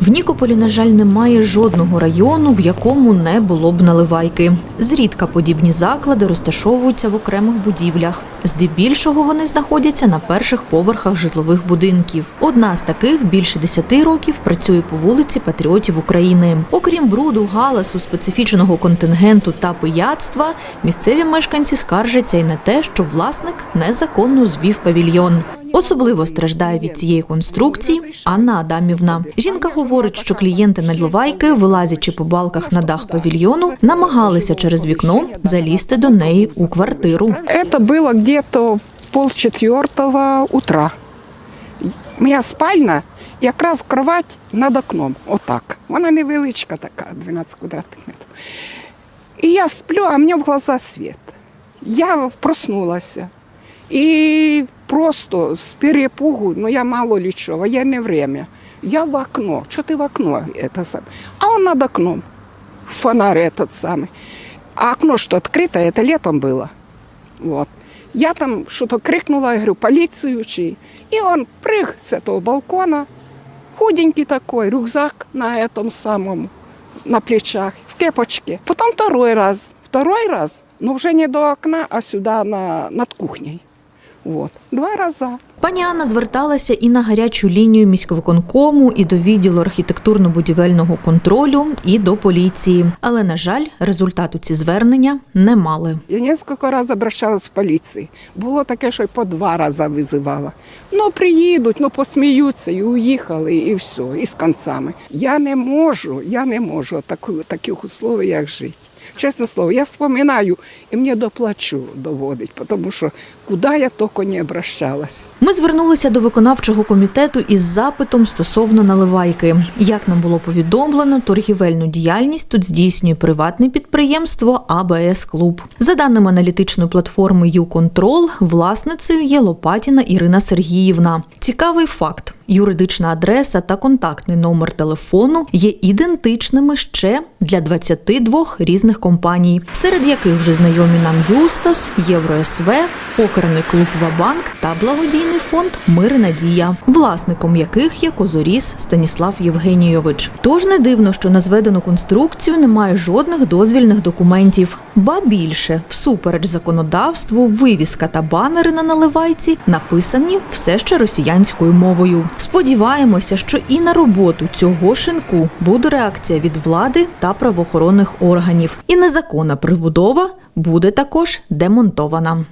В Нікополі, на жаль, немає жодного району, в якому не було б наливайки. Зрідка подібні заклади розташовуються в окремих будівлях. Здебільшого вони знаходяться на перших поверхах житлових будинків. Одна з таких більше 10 років працює по вулиці Патріотів України. Окрім бруду, галасу, специфічного контингенту та пияцтва, місцеві мешканці скаржаться й на те, що власник незаконно звів павільйон. Особливо страждає від цієї конструкції Анна Адамівна. Жінка говорить, що клієнти наливайки, вилазячи по балках на дах павільйону, намагалися через вікно залізти до неї у квартиру. Это было где-то полчетвертого утра. Моя спальня якраз кровать над окном. Отак. Вона невеличка така, 12 квадратних метрів. І я сплю, а мені в глаза світ. Я проснулася. І просто з перепугу, ну я мало ли чого, воєнне время. Я в окно. Що ти в окно? Это сам. А он над окном. Фонарь этот самый. А окно что открыто, это летом было. Вот. Я там что-то крикнула, я говорю, полицию чи. И он прыг с этого балкона, худенький такой, рюкзак на этом самом, на плечах, в кепочке. Потом второй раз, второй раз, но уже не до окна, а сюда на, над кухней. Вот. Два раза. Пані Анна зверталася і на гарячу лінію міськвиконкому, і до відділу архітектурно-будівельного контролю, і до поліції. Але, на жаль, результату ці звернення не мали. Я несколько раз обращалась в поліцію. Було таке, що й по два рази визивала. Ну, приїдуть, ну посміються і уїхали, і все, і з концами. Я не можу, я не можу таку, таких условиях жити. Чесне слово, я вспоминаю і мені до плачу доводить, тому що куди я тільки не обращалась. Ми звернулися до виконавчого комітету із запитом стосовно наливайки. Як нам було повідомлено, торгівельну діяльність тут здійснює приватне підприємство АБС Клуб. За даними аналітичної платформи «Юконтрол», власницею є Лопатіна Ірина Сергіївна. Цікавий факт. Юридична адреса та контактний номер телефону є ідентичними ще для 22 різних компаній, серед яких вже знайомі нам Юстас, ЄвроСВ, покерний клуб Вабанк та благодійний фонд Мир і Надія, власником яких є Козоріс Станіслав Євгенійович. Тож не дивно, що на зведену конструкцію немає жодних дозвільних документів. Ба більше, всупереч законодавству, вивіска та банери на наливайці написані все ще росіянською мовою. Сподіваємося, що і на роботу цього шинку буде реакція від влади та правоохоронних органів, і незаконна прибудова буде також демонтована.